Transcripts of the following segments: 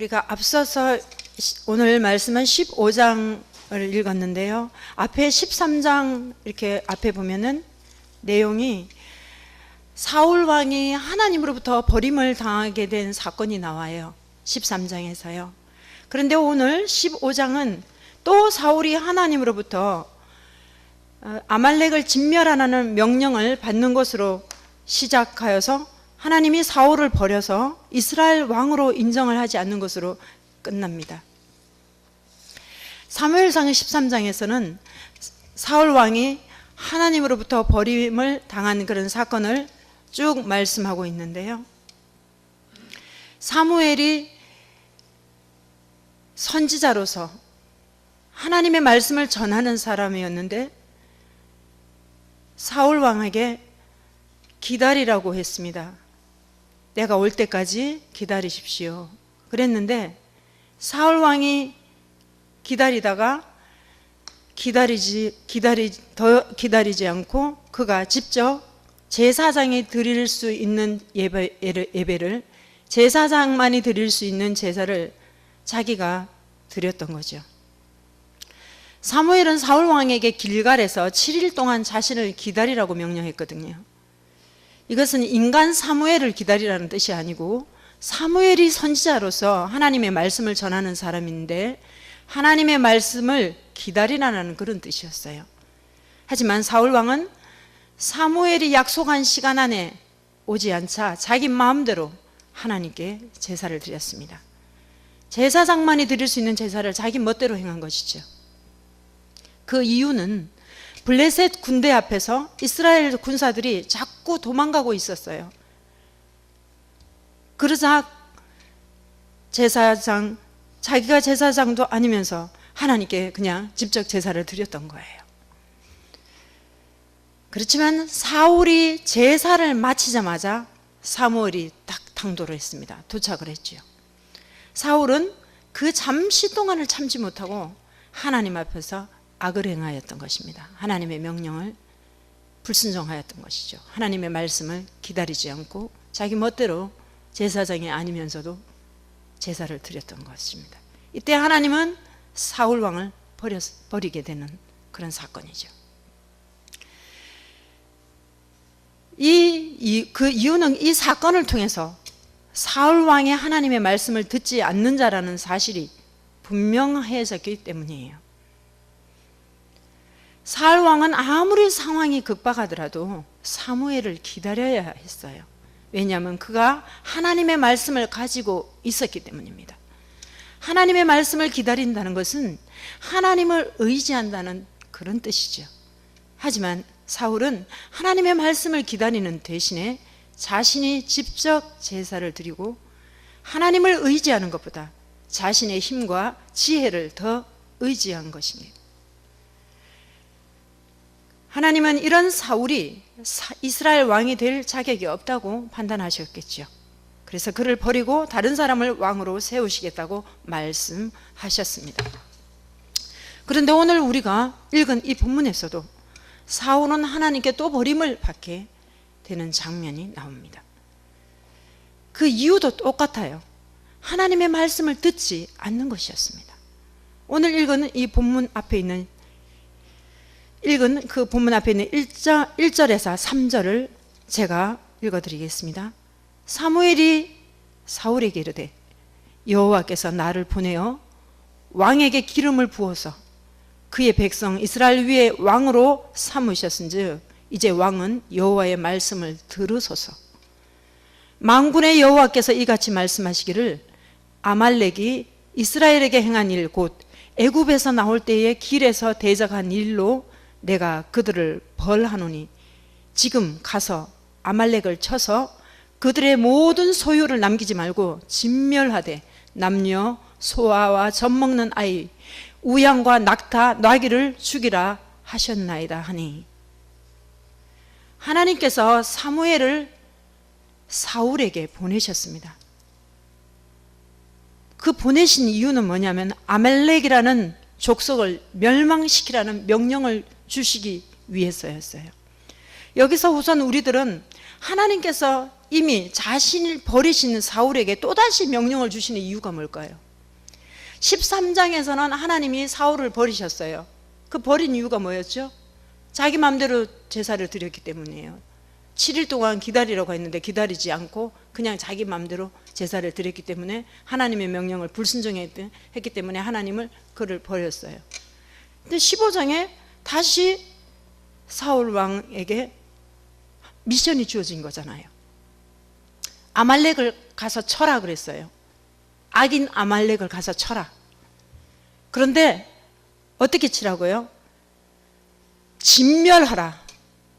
우리가 앞서서 시- 오늘 말씀은 15장을 읽었는데요. 앞에 13장 이렇게 앞에 보면은 내용이 사울 왕이 하나님으로부터 버림을 당하게 된 사건이 나와요. 13장에서요. 그런데 오늘 15장은 또 사울이 하나님으로부터 어, 아말렉을 진멸하라는 명령을 받는 것으로 시작하여서 하나님이 사울을 버려서 이스라엘 왕으로 인정을 하지 않는 것으로 끝납니다. 사무엘상 13장에서는 사울 왕이 하나님으로부터 버림을 당한 그런 사건을 쭉 말씀하고 있는데요. 사무엘이 선지자로서 하나님의 말씀을 전하는 사람이었는데 사울 왕에게 기다리라고 했습니다. 내가 올 때까지 기다리십시오. 그랬는데 사울 왕이 기다리다가 기다리지 기다리 더 기다리지 않고 그가 직접 제사장이 드릴 수 있는 예배, 예배를 제사장만이 드릴 수 있는 제사를 자기가 드렸던 거죠. 사무엘은 사울 왕에게 길갈에서 7일 동안 자신을 기다리라고 명령했거든요. 이것은 인간 사무엘을 기다리라는 뜻이 아니고 사무엘이 선지자로서 하나님의 말씀을 전하는 사람인데 하나님의 말씀을 기다리라는 그런 뜻이었어요. 하지만 사울 왕은 사무엘이 약속한 시간 안에 오지 않자 자기 마음대로 하나님께 제사를 드렸습니다. 제사장만이 드릴 수 있는 제사를 자기 멋대로 행한 것이죠. 그 이유는 블레셋 군대 앞에서 이스라엘 군사들이 자꾸 도망가고 있었어요. 그러자 제사장, 자기가 제사장도 아니면서 하나님께 그냥 직접 제사를 드렸던 거예요. 그렇지만 사울이 제사를 마치자마자 사무엘이 딱 당도를 했습니다. 도착을 했지요. 사울은 그 잠시 동안을 참지 못하고 하나님 앞에서 악을 행하였던 것입니다. 하나님의 명령을 불순종하였던 것이죠. 하나님의 말씀을 기다리지 않고 자기 멋대로 제사장이 아니면서도 제사를 드렸던 것입니다. 이때 하나님은 사울 왕을 버리게 되는 그런 사건이죠. 이, 이, 그 이유는 이 사건을 통해서 사울 왕의 하나님의 말씀을 듣지 않는 자라는 사실이 분명해졌기 때문이에요. 사울 왕은 아무리 상황이 급박하더라도 사무엘을 기다려야 했어요. 왜냐하면 그가 하나님의 말씀을 가지고 있었기 때문입니다. 하나님의 말씀을 기다린다는 것은 하나님을 의지한다는 그런 뜻이죠. 하지만 사울은 하나님의 말씀을 기다리는 대신에 자신이 직접 제사를 드리고 하나님을 의지하는 것보다 자신의 힘과 지혜를 더 의지한 것입니다. 하나님은 이런 사울이 이스라엘 왕이 될 자격이 없다고 판단하셨겠죠. 그래서 그를 버리고 다른 사람을 왕으로 세우시겠다고 말씀하셨습니다. 그런데 오늘 우리가 읽은 이 본문에서도 사울은 하나님께 또 버림을 받게 되는 장면이 나옵니다. 그 이유도 똑같아요. 하나님의 말씀을 듣지 않는 것이었습니다. 오늘 읽은 이 본문 앞에 있는 읽은 그 본문 앞에 있는 1절, 1절에서 3절을 제가 읽어드리겠습니다. 사무엘이 사울에게 이르되 여호와께서 나를 보내어 왕에게 기름을 부어서 그의 백성 이스라엘 위에 왕으로 삼으셨은즉 이제 왕은 여호와의 말씀을 들으소서. 만군의 여호와께서 이같이 말씀하시기를 아말렉이 이스라엘에게 행한 일 곧 애굽에서 나올 때에 길에서 대적한 일로 내가 그들을 벌하노니 지금 가서 아말렉을 쳐서 그들의 모든 소유를 남기지 말고 진멸하되 남녀 소아와 젖 먹는 아이 우양과 낙타 나귀를 죽이라 하셨나이다 하니 하나님께서 사무엘을 사울에게 보내셨습니다. 그 보내신 이유는 뭐냐면 아멜렉이라는 족속을 멸망시키라는 명령을 주시기 위해서였어요. 여기서 우선 우리들은 하나님께서 이미 자신을 버리시는 사울에게 또다시 명령을 주시는 이유가 뭘까요? 13장에서는 하나님이 사울을 버리셨어요. 그 버린 이유가 뭐였죠? 자기 마음대로 제사를 드렸기 때문이에요. 7일 동안 기다리라고 했는데 기다리지 않고 그냥 자기 마음대로 제사를 드렸기 때문에 하나님의 명령을 불순종했기 때문에 하나님을 그를 버렸어요. 근데 15장에 다시 사울 왕에게 미션이 주어진 거잖아요. 아말렉을 가서 쳐라 그랬어요. 악인 아말렉을 가서 쳐라. 그런데 어떻게 치라고요? 진멸하라.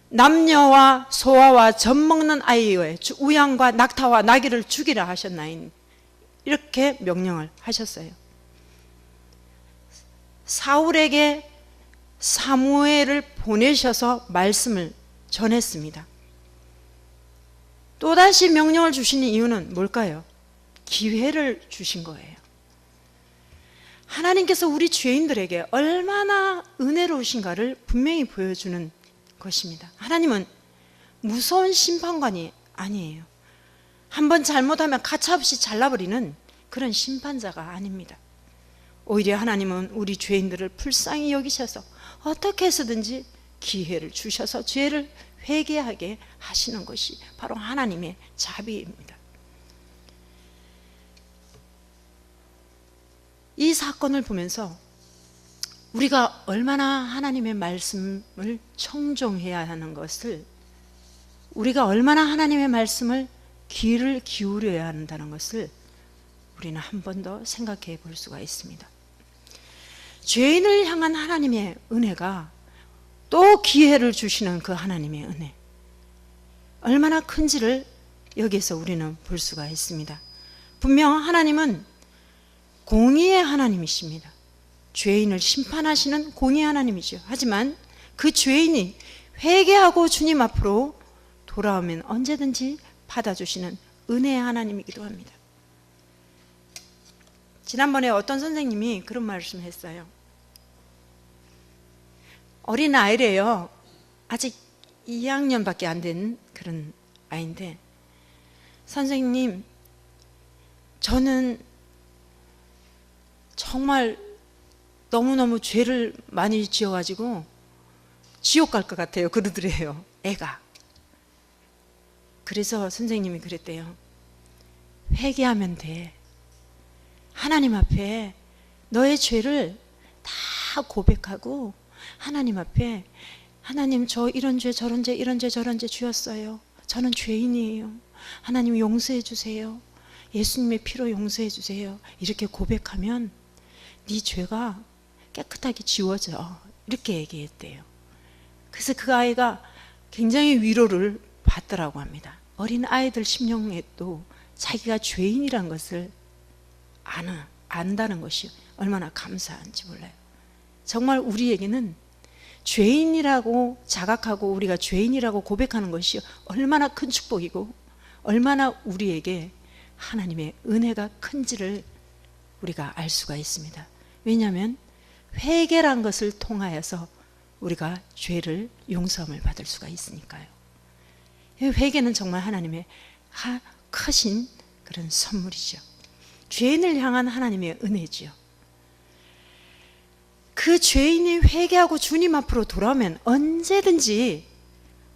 남녀와 소아와 젖 먹는 아이의 우양과 낙타와 나귀를 죽이라 하셨나인 이렇게 명령을 하셨어요. 사울에게 사무엘을 보내셔서 말씀을 전했습니다. 또다시 명령을 주시는 이유는 뭘까요? 기회를 주신 거예요. 하나님께서 우리 죄인들에게 얼마나 은혜로우신가를 분명히 보여주는 것입니다. 하나님은 무서운 심판관이 아니에요. 한번 잘못하면 가차없이 잘라버리는 그런 심판자가 아닙니다. 오히려 하나님은 우리 죄인들을 불쌍히 여기셔서 어떻게 해서든지 기회를 주셔서 죄를 회개하게 하시는 것이 바로 하나님의 자비입니다. 이 사건을 보면서 우리가 얼마나 하나님의 말씀을 청종해야 하는 것을 우리가 얼마나 하나님의 말씀을 귀를 기울여야 한다는 것을 우리는 한 번 더 생각해 볼 수가 있습니다. 죄인을 향한 하나님의 은혜가 또 기회를 주시는 그 하나님의 은혜. 얼마나 큰지를 여기서 우리는 볼 수가 있습니다. 분명 하나님은 공의의 하나님이십니다. 죄인을 심판하시는 공의 하나님이죠. 하지만 그 죄인이 회개하고 주님 앞으로 돌아오면 언제든지 받아주시는 은혜의 하나님이기도 합니다. 지난번에 어떤 선생님이 그런 말씀을 했어요. 어린 아이래요. 아직 2학년밖에 안 된 그런 아이인데, 선생님, 저는 정말 너무너무 죄를 많이 지어가지고 지옥 갈 것 같아요. 그러더래요. 애가. 그래서 선생님이 그랬대요. 회개하면 돼. 하나님 앞에 너의 죄를 다 고백하고 하나님 앞에 하나님 저 이런 죄 저런 죄 이런 죄 저런 죄 주었어요. 저는 죄인이에요. 하나님 용서해 주세요. 예수님의 피로 용서해 주세요. 이렇게 고백하면 네 죄가 깨끗하게 지워져. 이렇게 얘기했대요. 그래서 그 아이가 굉장히 위로를 받더라고 합니다. 어린 아이들 심령에도 자기가 죄인이란 것을 아는, 안다는 것이 얼마나 감사한지 몰라요. 정말 우리에게는 죄인이라고 자각하고 우리가 죄인이라고 고백하는 것이 얼마나 큰 축복이고 얼마나 우리에게 하나님의 은혜가 큰지를 우리가 알 수가 있습니다. 왜냐하면 회개란 것을 통하여서 우리가 죄를 용서함을 받을 수가 있으니까요. 회개는 정말 하나님의 크신 그런 선물이죠. 죄인을 향한 하나님의 은혜지요. 그 죄인이 회개하고 주님 앞으로 돌아오면 언제든지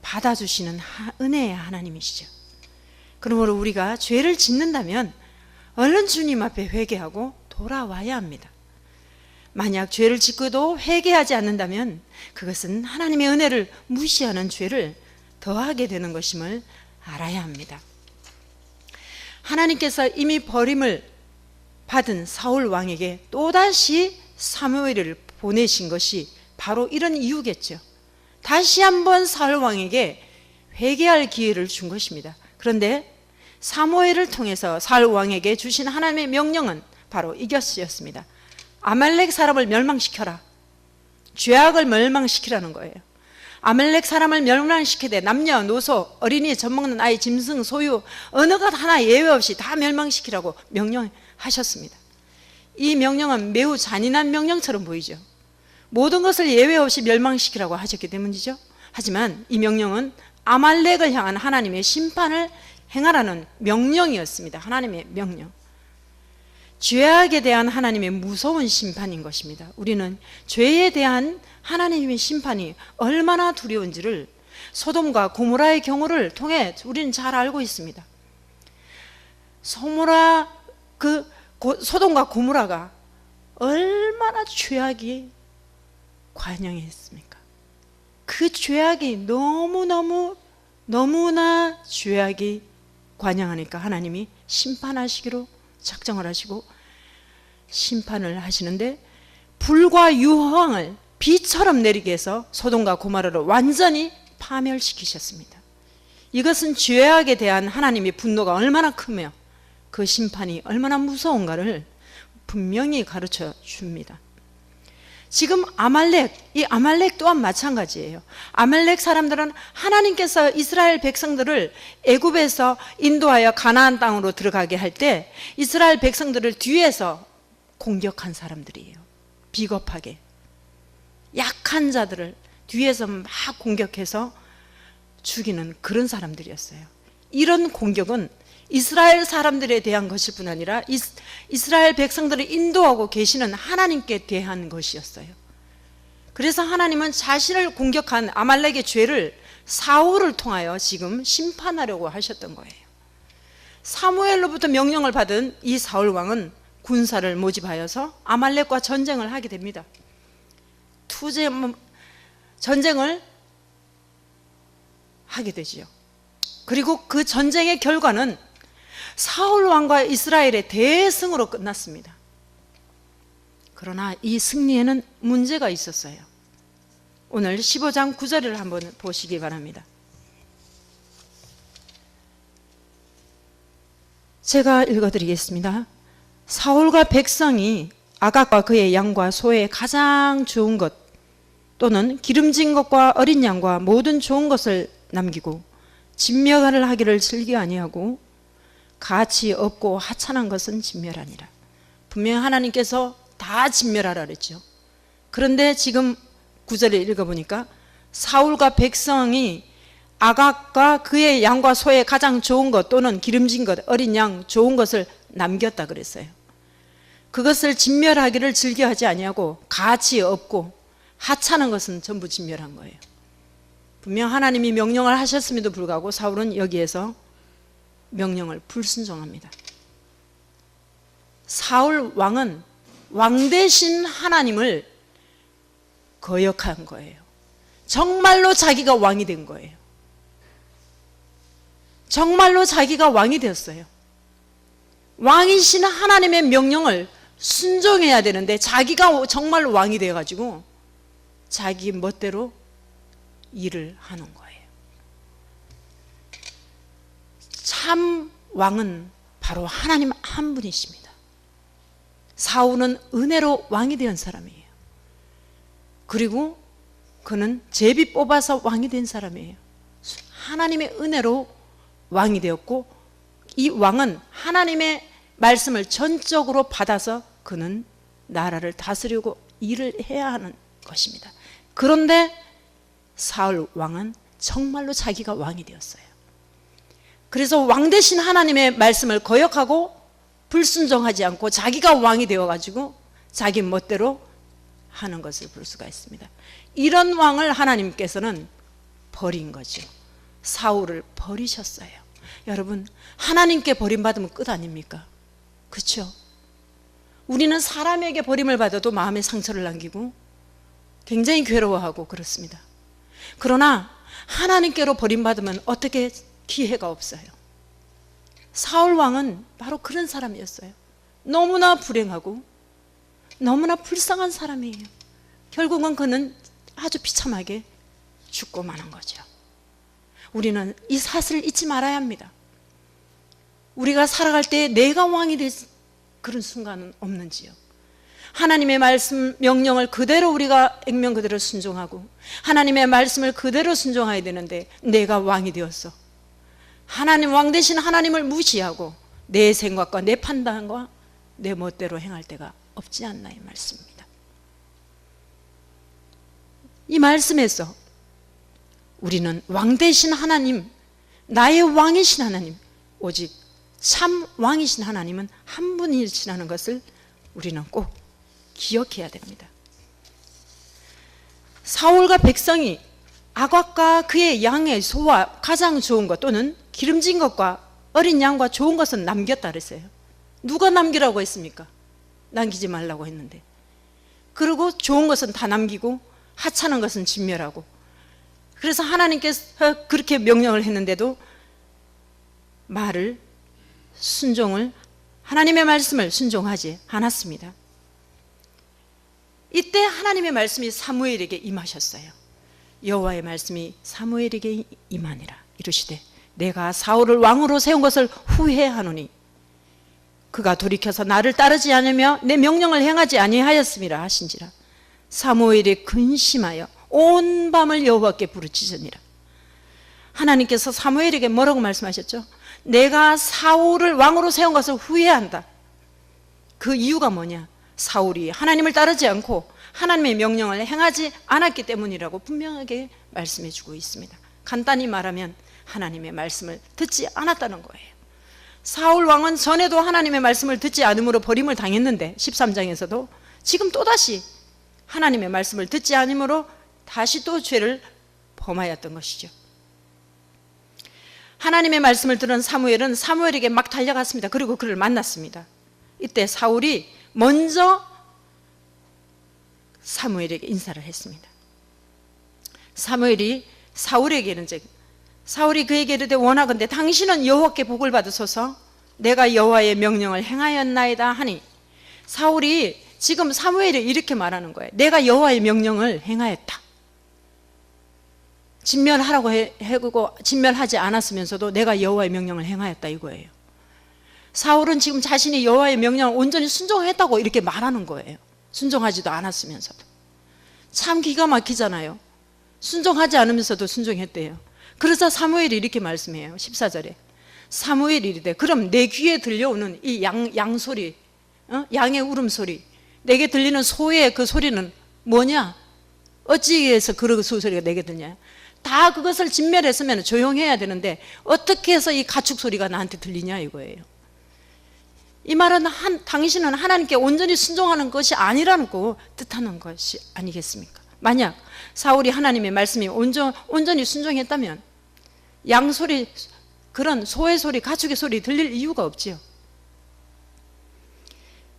받아주시는 은혜의 하나님이시죠. 그러므로 우리가 죄를 짓는다면 얼른 주님 앞에 회개하고 돌아와야 합니다. 만약 죄를 짓고도 회개하지 않는다면 그것은 하나님의 은혜를 무시하는 죄를 더하게 되는 것임을 알아야 합니다. 하나님께서 이미 버림을 받은 사울 왕에게 또다시 사무엘을 보내신 것이 바로 이런 이유겠죠. 다시 한번 사울 왕에게 회개할 기회를 준 것입니다. 그런데 사무엘을 통해서 사울 왕에게 주신 하나님의 명령은 바로 이것이었습니다. 아말렉 사람을 멸망시켜라. 죄악을 멸망시키라는 거예요. 아말렉 사람을 멸망시키되 남녀, 노소, 어린이, 젖먹는 아이, 짐승, 소유 어느 것 하나 예외 없이 다 멸망시키라고 명령 하셨습니다. 이 명령은 매우 잔인한 명령처럼 보이죠. 모든 것을 예외 없이 멸망시키라고 하셨기 때문이죠. 하지만 이 명령은 아말렉을 향한 하나님의 심판을 행하라는 명령이었습니다. 하나님의 명령. 죄악에 대한 하나님의 무서운 심판인 것입니다. 우리는 죄에 대한 하나님의 심판이 얼마나 두려운지를 소돔과 고모라의 경우를 통해 우리는 잘 알고 있습니다. 소모라 그 고, 소돔과 고모라가 얼마나 죄악이 관영했습니까? 그 죄악이 너무너무 너무나 죄악이 관영하니까 하나님이 심판하시기로 작정을 하시고 심판을 하시는데 불과 유황을 비처럼 내리게 해서 소돔과 고마라를 완전히 파멸시키셨습니다. 이것은 죄악에 대한 하나님의 분노가 얼마나 크며 그 심판이 얼마나 무서운가를 분명히 가르쳐 줍니다. 지금 아말렉, 이 아말렉 또한 마찬가지예요. 아말렉 사람들은 하나님께서 이스라엘 백성들을 애굽에서 인도하여 가나안 땅으로 들어가게 할 때 이스라엘 백성들을 뒤에서 공격한 사람들이에요. 비겁하게. 약한 자들을 뒤에서 막 공격해서 죽이는 그런 사람들이었어요. 이런 공격은 이스라엘 사람들에 대한 것일 뿐 아니라 이스라엘 백성들을 인도하고 계시는 하나님께 대한 것이었어요. 그래서 하나님은 자신을 공격한 아말렉의 죄를 사울을 통하여 지금 심판하려고 하셨던 거예요. 사무엘로부터 명령을 받은 이 사울 왕은 군사를 모집하여서 아말렉과 전쟁을 하게 됩니다. 투제 전쟁을 하게 되지요. 그리고 그 전쟁의 결과는 사울 왕과 이스라엘의 대승으로 끝났습니다. 그러나 이 승리에는 문제가 있었어요. 오늘 15장 9절을 한번 보시기 바랍니다. 제가 읽어드리겠습니다. 사울과 백성이 아각과 그의 양과 소의 가장 좋은 것 또는 기름진 것과 어린 양과 모든 좋은 것을 남기고 진멸을 하기를 즐겨 아니하고 가치 없고 하찮은 것은 진멸하니라. 분명 하나님께서 다 진멸하라 그랬죠. 그런데 지금 구절을 읽어보니까 사울과 백성이 아각과 그의 양과 소의 가장 좋은 것 또는 기름진 것, 어린 양 좋은 것을 남겼다 그랬어요. 그것을 진멸하기를 즐겨하지 아니하고 가치 없고 하찮은 것은 전부 진멸한 거예요. 분명 하나님이 명령을 하셨음에도 불구하고 사울은 여기에서 명령을 불순종합니다. 사울 왕은 왕 대신 하나님을 거역한 거예요. 정말로 자기가 왕이 된 거예요. 정말로 자기가 왕이 되었어요. 왕이신 하나님의 명령을 순종해야 되는데 자기가 정말로 왕이 되어가지고 자기 멋대로 일을 하는 거예요. 참 왕은 바로 하나님 한 분이십니다. 사울은 은혜로 왕이 된 사람이에요. 그리고 그는 제비 뽑아서 왕이 된 사람이에요. 하나님의 은혜로 왕이 되었고 이 왕은 하나님의 말씀을 전적으로 받아서 그는 나라를 다스리고 일을 해야 하는 것입니다. 그런데 사울 왕은 정말로 자기가 왕이 되었어요. 그래서 왕 대신 하나님의 말씀을 거역하고 불순종하지 않고 자기가 왕이 되어가지고 자기 멋대로 하는 것을 볼 수가 있습니다. 이런 왕을 하나님께서는 버린 거죠. 사울을 버리셨어요. 여러분, 하나님께 버림받으면 끝 아닙니까? 그렇죠? 우리는 사람에게 버림을 받아도 마음에 상처를 남기고 굉장히 괴로워하고 그렇습니다. 그러나 하나님께로 버림받으면 어떻게 기회가 없어요. 사울 왕은 바로 그런 사람이었어요. 너무나 불행하고 너무나 불쌍한 사람이에요. 결국은 그는 아주 비참하게 죽고 마는 거죠. 우리는 이 사실을 잊지 말아야 합니다. 우리가 살아갈 때 내가 왕이 될 그런 순간은 없는지요. 하나님의 말씀 명령을 그대로 우리가 액면 그대로 순종하고 하나님의 말씀을 그대로 순종해야 되는데 내가 왕이 되었어. 하나님 왕 대신 하나님을 무시하고 내 생각과 내 판단과 내 멋대로 행할 때가 없지 않나 이 말씀입니다. 이 말씀에서 우리는 왕 대신 하나님, 나의 왕이신 하나님, 오직 참 왕이신 하나님은 한 분이시라는 것을 우리는 꼭 기억해야 됩니다. 사울과 백성이 아각과 그의 양의 소와 가장 좋은 것 또는 기름진 것과 어린 양과 좋은 것은 남겼다 그랬어요. 누가 남기라고 했습니까? 남기지 말라고 했는데. 그리고 좋은 것은 다 남기고 하찮은 것은 진멸하고. 그래서 하나님께서 그렇게 명령을 했는데도 말을 순종을 하나님의 말씀을 순종하지 않았습니다. 이때 하나님의 말씀이 사무엘에게 임하셨어요. 여호와의 말씀이 사무엘에게 임하니라 이르시되 내가 사울을 왕으로 세운 것을 후회하노니 그가 돌이켜서 나를 따르지 않으며 내 명령을 행하지 아니하였음이라 하신지라 사무엘이 근심하여 온 밤을 여호와께 부르짖으니라 하나님께서 사무엘에게 뭐라고 말씀하셨죠? 내가 사울을 왕으로 세운 것을 후회한다. 그 이유가 뭐냐? 사울이 하나님을 따르지 않고 하나님의 명령을 행하지 않았기 때문이라고 분명하게 말씀해 주고 있습니다. 간단히 말하면 하나님의 말씀을 듣지 않았다는 거예요. 사울 왕은 전에도 하나님의 말씀을 듣지 않으므로 버림을 당했는데 13장에서도 지금 또다시 하나님의 말씀을 듣지 않으므로 다시 또 죄를 범하였던 것이죠. 하나님의 말씀을 들은 사무엘은 사무엘에게 막 달려갔습니다. 그리고 그를 만났습니다. 이때 사울이 먼저 사무엘에게 인사를 했습니다. 사무엘이 사울에게는 즉 사울이 그에게 이르되 원하건대 당신은 여호와께 복을 받으소서 내가 여호와의 명령을 행하였나이다 하니 사울이 지금 사무엘이 이렇게 말하는 거예요. 내가 여호와의 명령을 행하였다. 진멸하라고 해고 진멸하지 않았으면서도 내가 여호와의 명령을 행하였다 이거예요. 사울은 지금 자신이 여호와의 명령을 온전히 순종했다고 이렇게 말하는 거예요. 순종하지도 않았으면서도. 참 기가 막히잖아요. 순종하지 않으면서도 순종했대요. 그래서 사무엘이 이렇게 말씀해요. 14절에. 사무엘이 이르되 그럼 내 귀에 들려오는 이 양, 양 소리, 어? 양의 울음소리, 내게 들리는 소의 그 소리는 뭐냐? 어찌해서 그 소리가 내게 들냐? 다 그것을 진멸했으면 조용해야 되는데 어떻게 해서 이 가축 소리가 나한테 들리냐 이거예요. 이 말은 한, 당신은 하나님께 온전히 순종하는 것이 아니라는 거 뜻하는 것이 아니겠습니까? 만약 사울이 하나님의 말씀이 온전, 온전히 순종했다면 양 소리, 그런 소의 소리, 가축의 소리 들릴 이유가 없지요.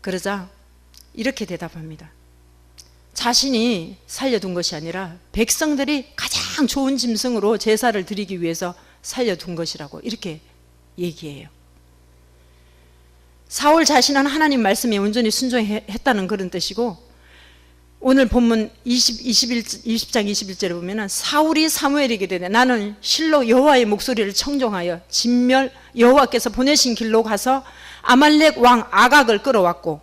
그러자 이렇게 대답합니다. 자신이 살려둔 것이 아니라 백성들이 가장 좋은 짐승으로 제사를 드리기 위해서 살려둔 것이라고 이렇게 얘기해요. 사울 자신은 하나님 말씀에 온전히 순종했다는 그런 뜻이고 오늘 본문 20, 21, 20장 21절에 보면 사울이 사무엘에게 되네 나는 실로 여호와의 목소리를 청종하여 진멸 여호와께서 보내신 길로 가서 아말렉 왕 아각을 끌어왔고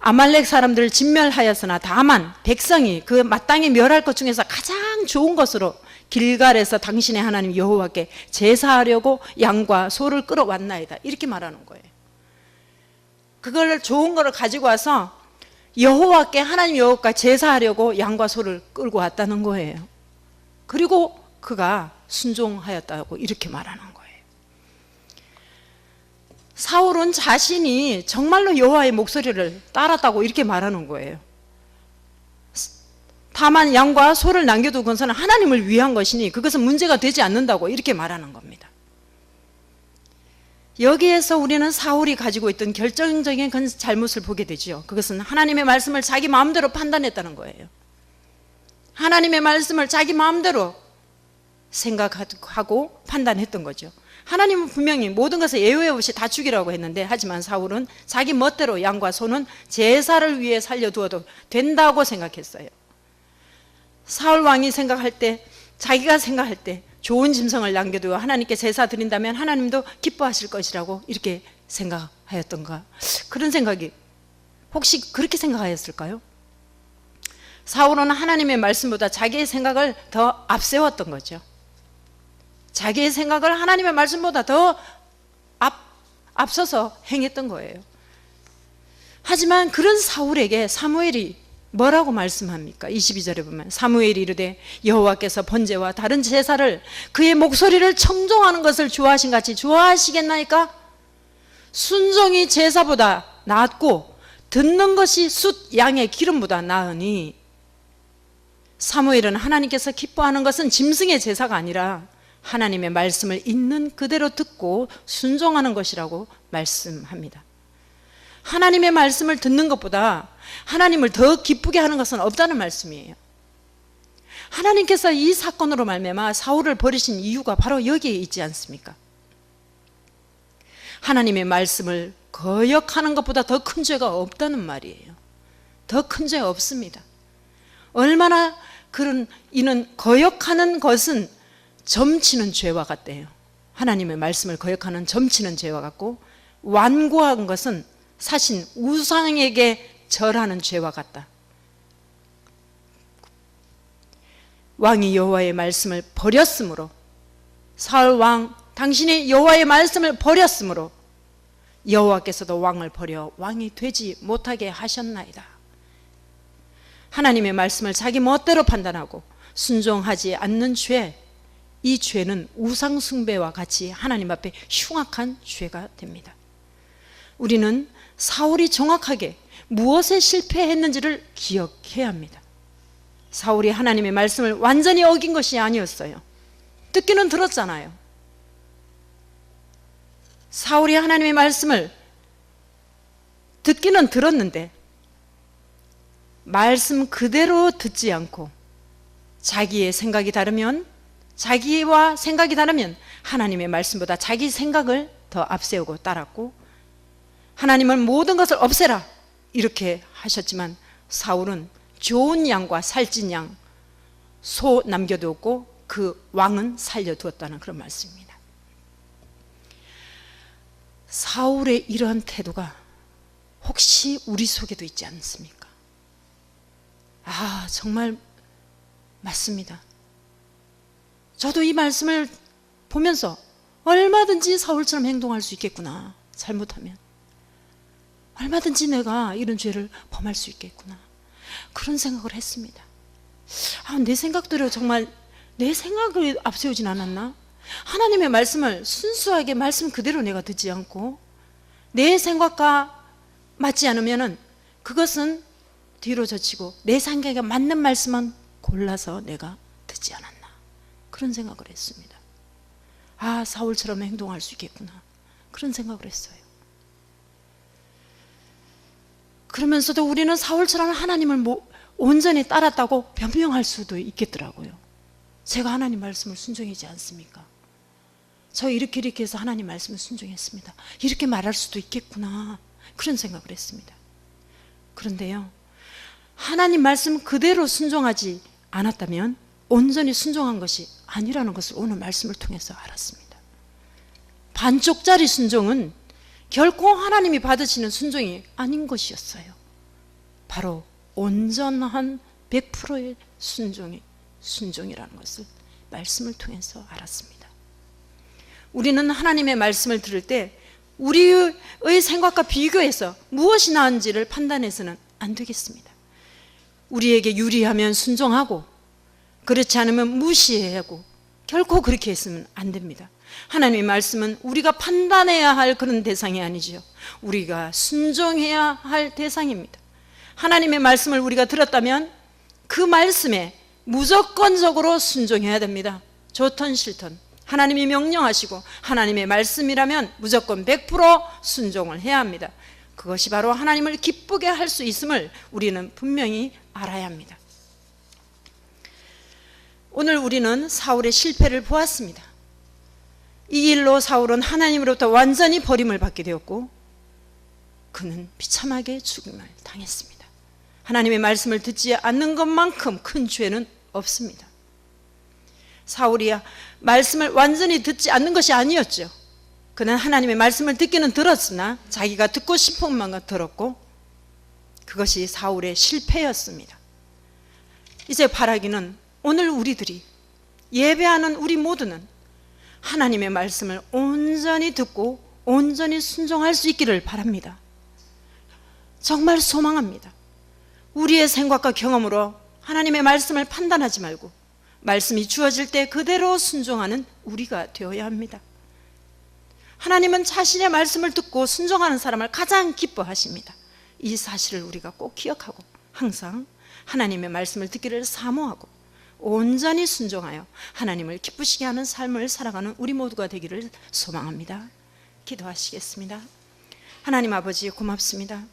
아말렉 사람들을 진멸하였으나 다만 백성이 그 마땅히 멸할 것 중에서 가장 좋은 것으로 길갈에서 당신의 하나님 여호와께 제사하려고 양과 소를 끌어왔나이다. 이렇게 말하는 거예요. 그걸 좋은 거를 가지고 와서 여호와께 하나님 여호와께 제사하려고 양과 소를 끌고 왔다는 거예요. 그리고 그가 순종하였다고 이렇게 말하는 거예요. 사울은 자신이 정말로 여호와의 목소리를 따랐다고 이렇게 말하는 거예요. 다만 양과 소를 것은 하나님을 위한 것이니 그것은 문제가 되지 않는다고 이렇게 말하는 겁니다. 여기에서 우리는 사울이 가지고 있던 결정적인 잘못을 보게 되죠. 그것은 하나님의 말씀을 자기 마음대로 판단했다는 거예요. 하나님의 말씀을 자기 마음대로 생각하고 판단했던 거죠. 하나님은 분명히 모든 것을 예외 없이 다 죽이라고 했는데 하지만 사울은 자기 멋대로 양과 소는 제사를 위해 살려두어도 된다고 생각했어요. 사울 왕이 생각할 때 자기가 생각할 때 좋은 짐승을 남겨두어 하나님께 제사 드린다면 하나님도 기뻐하실 것이라고 이렇게 생각하였던가 그런 생각이 혹시 그렇게 생각하였을까요? 사울은 하나님의 말씀보다 자기의 생각을 더 앞세웠던 거죠. 자기의 생각을 하나님의 말씀보다 더 앞, 앞서서 행했던 거예요. 하지만 그런 사울에게 사무엘이 뭐라고 말씀합니까? 22절에 보면 사무엘이 이르되 여호와께서 번제와 다른 제사를 그의 목소리를 청종하는 것을 좋아하신 같이 좋아하시겠나이까? 순종이 제사보다 낫고 듣는 것이 숫 양의 기름보다 나으니 사무엘은 하나님께서 기뻐하는 것은 짐승의 제사가 아니라 하나님의 말씀을 있는 그대로 듣고 순종하는 것이라고 말씀합니다. 하나님의 말씀을 듣는 것보다 하나님을 더 기쁘게 하는 것은 없다는 말씀이에요. 하나님께서 이 사건으로 말미암아 사울을 버리신 이유가 바로 여기에 있지 않습니까? 하나님의 말씀을 거역하는 것보다 더 큰 죄가 없다는 말이에요. 더 큰 죄 없습니다. 얼마나 그런 이는 거역하는 것은 점치는 죄와 같대요. 하나님의 말씀을 거역하는 점치는 죄와 같고 완고한 것은 사신 우상에게 절하는 죄와 같다. 왕이 여호와의 말씀을 버렸으므로 사울 왕 당신이 여호와의 말씀을 버렸으므로 여호와께서도 왕을 버려 왕이 되지 못하게 하셨나이다. 하나님의 말씀을 자기 멋대로 판단하고 순종하지 않는 죄, 이 죄는 우상 숭배와 같이 하나님 앞에 흉악한 죄가 됩니다. 우리는 사울이 정확하게 무엇에 실패했는지를 기억해야 합니다. 사울이 하나님의 말씀을 완전히 어긴 것이 아니었어요. 듣기는 들었잖아요. 사울이 하나님의 말씀을 듣기는 들었는데 말씀 그대로 듣지 않고 자기의 생각이 다르면 자기와 생각이 다르면 하나님의 말씀보다 자기 생각을 더 앞세우고 따랐고 하나님은 모든 것을 없애라 이렇게 하셨지만 사울은 좋은 양과 살찐 양, 소 남겨두었고 그 왕은 살려두었다는 그런 말씀입니다. 사울의 이러한 태도가 혹시 우리 속에도 있지 않습니까? 아, 정말 맞습니다. 저도 이 말씀을 보면서 얼마든지 사울처럼 행동할 수 있겠구나. 잘못하면. 얼마든지 내가 이런 죄를 범할 수 있겠구나. 그런 생각을 했습니다. 아, 내 생각대로 정말 내 생각을 앞세우진 않았나? 하나님의 말씀을 순수하게 말씀 그대로 내가 듣지 않고 내 생각과 맞지 않으면은 그것은 뒤로 젖히고 내 생각에 맞는 말씀만 골라서 내가 듣지 않았나. 그런 생각을 했습니다. 아, 사울처럼 행동할 수 있겠구나. 그런 생각을 했어요. 그러면서도 우리는 사울처럼 하나님을 온전히 따랐다고 변명할 수도 있겠더라고요. 제가 하나님 말씀을 순종하지 않습니까? 저 이렇게 이렇게 해서 하나님 말씀을 순종했습니다. 이렇게 말할 수도 있겠구나. 그런 생각을 했습니다. 그런데요. 하나님 말씀 그대로 순종하지 않았다면 온전히 순종한 것이 아니라는 것을 오늘 말씀을 통해서 알았습니다. 반쪽짜리 순종은 결코 하나님이 받으시는 순종이 아닌 것이었어요. 바로 온전한 100%의 순종이 순종이라는 것을 말씀을 통해서 알았습니다. 우리는 하나님의 말씀을 들을 때 우리의 생각과 비교해서 무엇이 나은지를 판단해서는 안 되겠습니다. 우리에게 유리하면 순종하고 그렇지 않으면 무시하고 결코 그렇게 했으면 안 됩니다. 하나님의 말씀은 우리가 판단해야 할 그런 대상이 아니죠. 우리가 순종해야 할 대상입니다. 하나님의 말씀을 우리가 들었다면 그 말씀에 무조건적으로 순종해야 됩니다. 좋든 싫든 하나님이 명령하시고 하나님의 말씀이라면 무조건 100% 순종을 해야 합니다. 그것이 바로 하나님을 기쁘게 할 수 있음을 우리는 분명히 알아야 합니다. 오늘 우리는 사울의 실패를 보았습니다. 이 일로 사울은 하나님으로부터 완전히 버림을 받게 되었고 그는 비참하게 죽음을 당했습니다. 하나님의 말씀을 듣지 않는 것만큼 큰 죄는 없습니다. 사울이 말씀을 완전히 듣지 않는 것이 아니었죠. 그는 하나님의 말씀을 듣기는 들었으나 자기가 듣고 싶은 것만 들었고 그것이 사울의 실패였습니다. 이제 바라기는 오늘 우리들이 예배하는 우리 모두는 하나님의 말씀을 온전히 듣고 온전히 순종할 수 있기를 바랍니다. 정말 소망합니다. 우리의 생각과 경험으로 하나님의 말씀을 판단하지 말고 말씀이 주어질 때 그대로 순종하는 우리가 되어야 합니다. 하나님은 자신의 말씀을 듣고 순종하는 사람을 가장 기뻐하십니다. 이 사실을 우리가 꼭 기억하고 항상 하나님의 말씀을 듣기를 사모하고 온전히 순종하여 하나님을 기쁘시게 하는 삶을 살아가는 우리 모두가 되기를 소망합니다. 기도하시겠습니다. 하나님 아버지 고맙습니다.